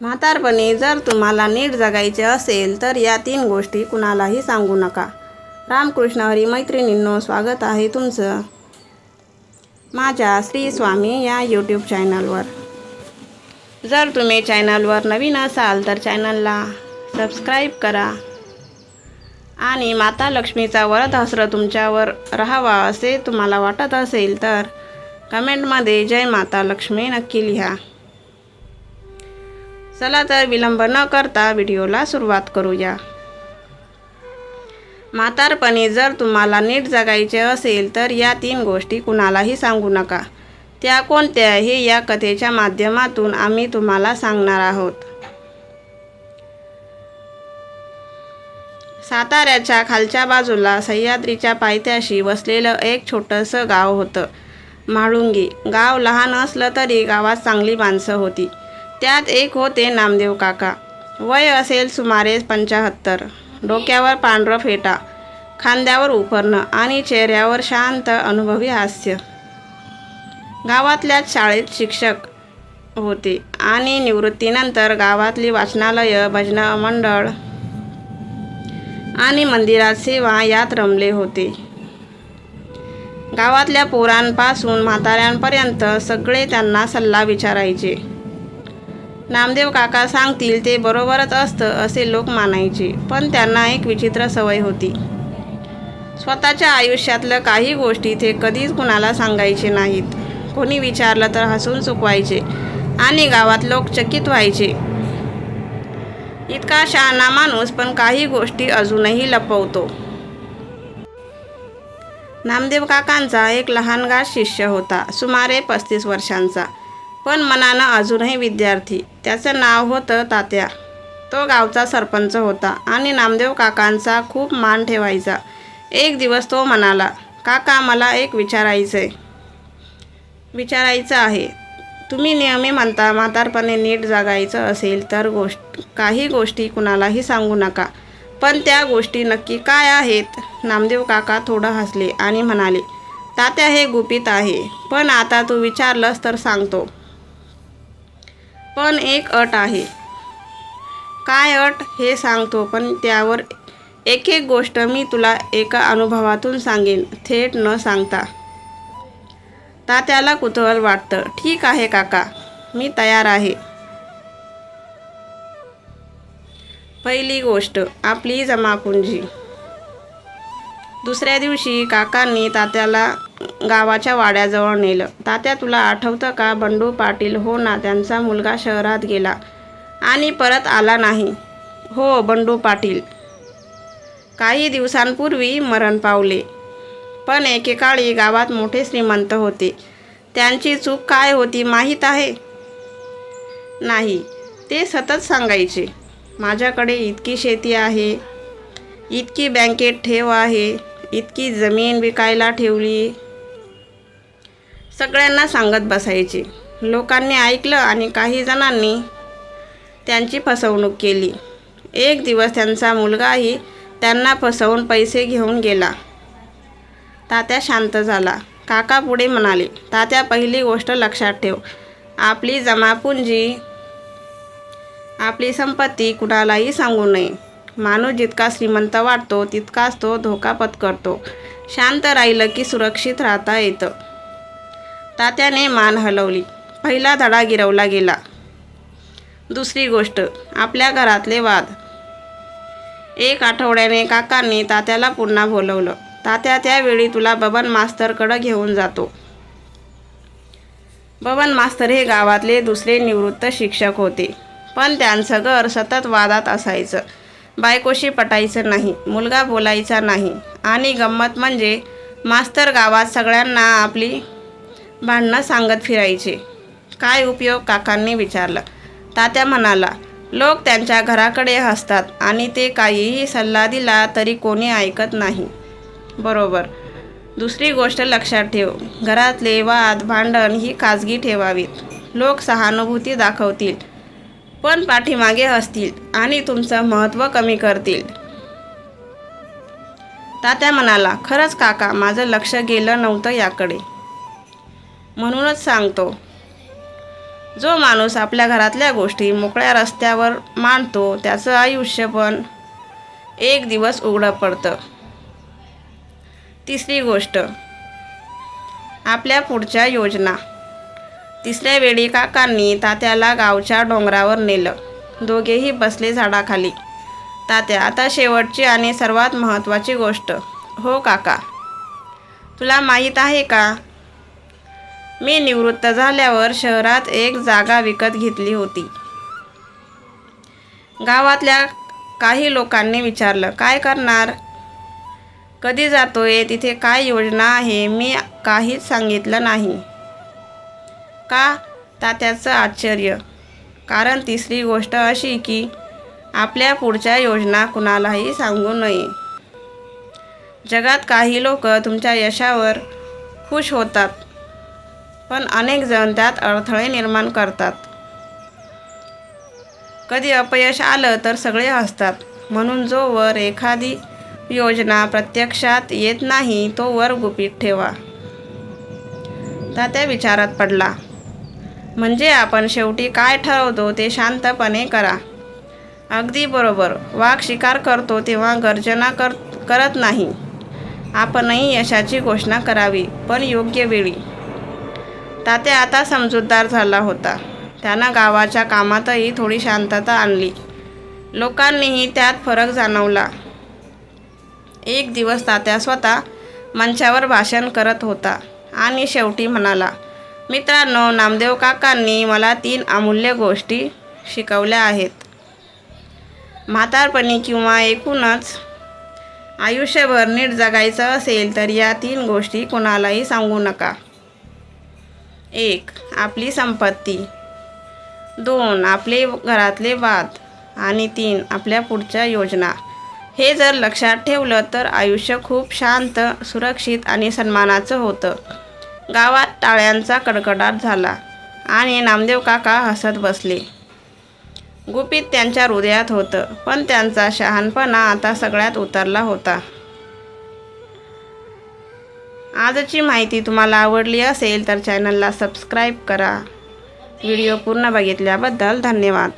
म्हातारपणी जर तुम्हाला नीट जगायचे असेल तर या तीन गोष्टी कुणालाही सांगू नका. रामकृष्ण हरी मैत्रिणींनो स्वागत आहे तुमचं माझ्या श्री स्वामी या यूट्यूब चॅनलवर जर तुम्ही चॅनलवर नवीन असाल तर चॅनलला सबस्क्राईब करा आणि माता लक्ष्मीचा वरद हस्र तुमच्यावर राहावा असे तुम्हाला वाटत असेल तर कमेंटमध्ये जय माता लक्ष्मी नक्की लिहा. चला तर विलंब न करता व्हिडिओला सुरुवात करूया. म्हातारपणी जर तुम्हाला नीट जगायचे असेल तर या तीन गोष्टी कुणालाही सांगू नका. त्या कोणत्या हे या कथेच्या माध्यमातून आम्ही तुम्हाला सांगणार आहोत. साताऱ्याच्या खालच्या बाजूला सह्याद्रीच्या पायथ्याशी वसलेलं एक छोटंसं गाव होतं. म्हाळुंगी. गाव लहान असलं तरी गावात चांगली माणसं होती. त्यात एक होते नामदेव काका. वय असेल सुमारे पंचाहत्तर. डोक्यावर पांढरं फेटा खांद्यावर उफरणं आणि चेहऱ्यावर शांत अनुभवी हास्य. गावातल्याच शाळेत शिक्षक होते आणि निवृत्तीनंतर गावातली वाचनालय भजन मंडळ आणि मंदिरात सेवा यात रमले होते. गावातल्या पोरांपासून म्हाताऱ्यांपर्यंत सगळे त्यांना सल्ला विचारायचे. नामदेव काका सांगतील ते बरोबरच असतं असे लोक मानायचे. पण त्यांना एक विचित्र सवय होती. स्वतःच्या आयुष्यातलं काही गोष्टी ते कधीच कुणाला सांगायचे नाहीत. कोणी विचारलं तर हसून चुकवायचे आणि गावात लोक चकित व्हायचे. इतका शहाणा माणूस पण काही गोष्टी अजूनही लपवतो. नामदेव काकांचा एक लहानगा शिष्य होता सुमारे पस्तीस वर्षांचा. पण मनानं अजूनही विद्यार्थी. त्याचं नाव होतं तात्या. तो गावचा सरपंच होता आणि नामदेव काकांचा खूप मान ठेवायचा. एक दिवस तो म्हणाला काका मला एक विचारायचं आहे विचारायचं आहे. तुम्ही नेहमी म्हणता म्हातारपणे नीट जागायचं असेल तर गोष्ट काही गोष्टी कुणालाही सांगू नका. पण त्या गोष्टी नक्की काय आहेत? नामदेव काका थोडं हसले आणि म्हणाले तात्या हे गुपित आहे. पण आता तू विचारलंस तर सांगतो. पण एक अट आहे. काय अट हे सांगतो पण त्यावर एक एक गोष्ट मी तुला एका अनुभवातून सांगेन थेट न सांगता. तात्याला कुतूहल वाटतं ठीक आहे काका मी तयार आहे. पहिली गोष्ट आपली जमापुंजी दुसऱ्या दिवशी काकांनी तात्याला गावाच्या वाड्याजवळ नेलं. तात्या तुला आठवतं का बंडू पाटील? हो ना त्यांचा मुलगा शहरात गेला आणि परत आला नाही. हो बंडू पाटील. काही दिवसांपूर्वी मरण पावले. पण एकेकाळी गावात मोठे श्रीमंत होते. त्यांची चूक काय होती माहीत आहे? नाही ते सतत सांगायचे. माझ्याकडे इतकी शेती आहे इतकी बँकेत ठेव आहे इतकी जमीन विकायला ठेवली सगळ्यांना सांगत बसायचे. लोकांनी ऐकलं आणि काही जणांनी त्यांची फसवणूक केली. एक दिवस त्यांचा मुलगाही त्यांना फसवून पैसे घेऊन गेला. तात्या शांत झाला. काका पुढे म्हणाले तात्या पहिली गोष्ट लक्षात ठेव. आपली जमापुंजी आपली संपत्ती कुणालाही सांगू नये. माणूस जितका श्रीमंत वाटतो तितकाच तो धोका पत्करतो शांत राहिलं की सुरक्षित राहता येतं. तात्याने मान हलवली. पहिला धडा गिरवला गेला. दुसरी गोष्ट आपल्या घरातले वाद. एक आठवड्याने काकांनी तात्याला पुन्हा बोलवलं. तात्या त्यावेळी तुला बबन मास्तरकडं घेऊन जातो. बबन मास्तर हे गावातले दुसरे निवृत्त शिक्षक होते. पण त्यांचं घर सतत वादात असायचं. बायकोशी पटायचं नाही मुलगा बोलायचा नाही. आणि गंमत म्हणजे मास्तर गावात सगळ्यांना आपली भांडणं सांगत फिरायचे. काय उपयोग? काकांनी विचारलं. तात्या म्हणाला लोक त्यांच्या घराकडे हसतात आणि ते काहीही सल्ला दिला तरी कोणी ऐकत नाही. बरोबर. दुसरी गोष्ट लक्षात ठेव. घरातले वाद भांडण ही खाजगी ठेवावीत. लोक सहानुभूती दाखवतील पण पाठीमागे हसतील आणि तुमचं महत्त्व कमी करतील. तात्या म्हणाला खरंच काका माझं लक्ष गेलं नव्हतं याकडे. म्हणूनच सांगतो. जो माणूस आपल्या घरातल्या गोष्टी मोकळ्या रस्त्यावर मांडतो त्याचं आयुष्य पण एक दिवस उघडं पडतं. तिसरी गोष्ट आपल्या पुढच्या योजना. तिसऱ्या वेळी काकांनी तात्याला गावच्या डोंगरावर नेलं. दोघेही बसले झाडाखाली. तात्या आता शेवटची आणि सर्वात महत्त्वाची गोष्ट हो काका तुला माहीत आहे का मी निवृत्त झाल्यावर शहरात एक जागा विकत घेतली होती. गावातल्या काही लोकांनी विचारलं काय करणार? कधी जातोय? तिथे काय योजना आहे? मी काहीच सांगितलं नाही. का? तात्याचं आश्चर्य. कारण तिसरी गोष्ट अशी की आपल्या पुढच्या योजना कुणालाही सांगू नये. जगात काही लोक तुमच्या यशावर खुश होतात. पण अनेक जण त्यात अडथळे निर्माण करतात. कधी अपयश आलं तर सगळे हसतात. म्हणून जो वर एखादी योजना प्रत्यक्षात येत नाही तो वर गुपित ठेवा. तात्या विचारात पडला. म्हणजे आपण शेवटी काय ठरवतो ते शांतपणे करा. अगदी बरोबर. वाघ शिकार करतो तेव्हा गर्जना कर करत नाही. आपणही यशाची घोषणा करावी पण योग्य वेळी. तात्या आता समजूतदार झाला होता. त्यानं गावाच्या कामातही थोडी शांतता आणली. लोकांनीही त्यात फरक जाणवला. एक दिवस तात्या स्वतः मंचावर भाषण करत होता आणि शेवटी म्हणाला मित्रांनो नामदेव काकांनी मला तीन अमूल्य गोष्टी शिकवल्या आहेत. म्हातारपणी किंवा एकूणच आयुष्यभर नीट जगायचं असेल तर या तीन गोष्टी कोणालाही सांगू नका. एक आपली संपत्ती. दोन आपले घरातले वाद. आणि तीन आपल्या पुढच्या योजना. हे जर लक्षात ठेवलं तर आयुष्य खूप शांत सुरक्षित आणि सन्मानाचं होतं. गावात टाळ्यांचा कडकडाट झाला आणि नामदेव काका हसत बसले. गुपित त्यांच्या हृदयात होतं पण त्यांचा शहाणपणा आता सगळ्यात उतरला होता. आजची माहिती तुम्हाला आवडली असेल तर चॅनलला सबस्क्राईब करा. व्हिडिओ पूर्ण बघितल्याबद्दल धन्यवाद.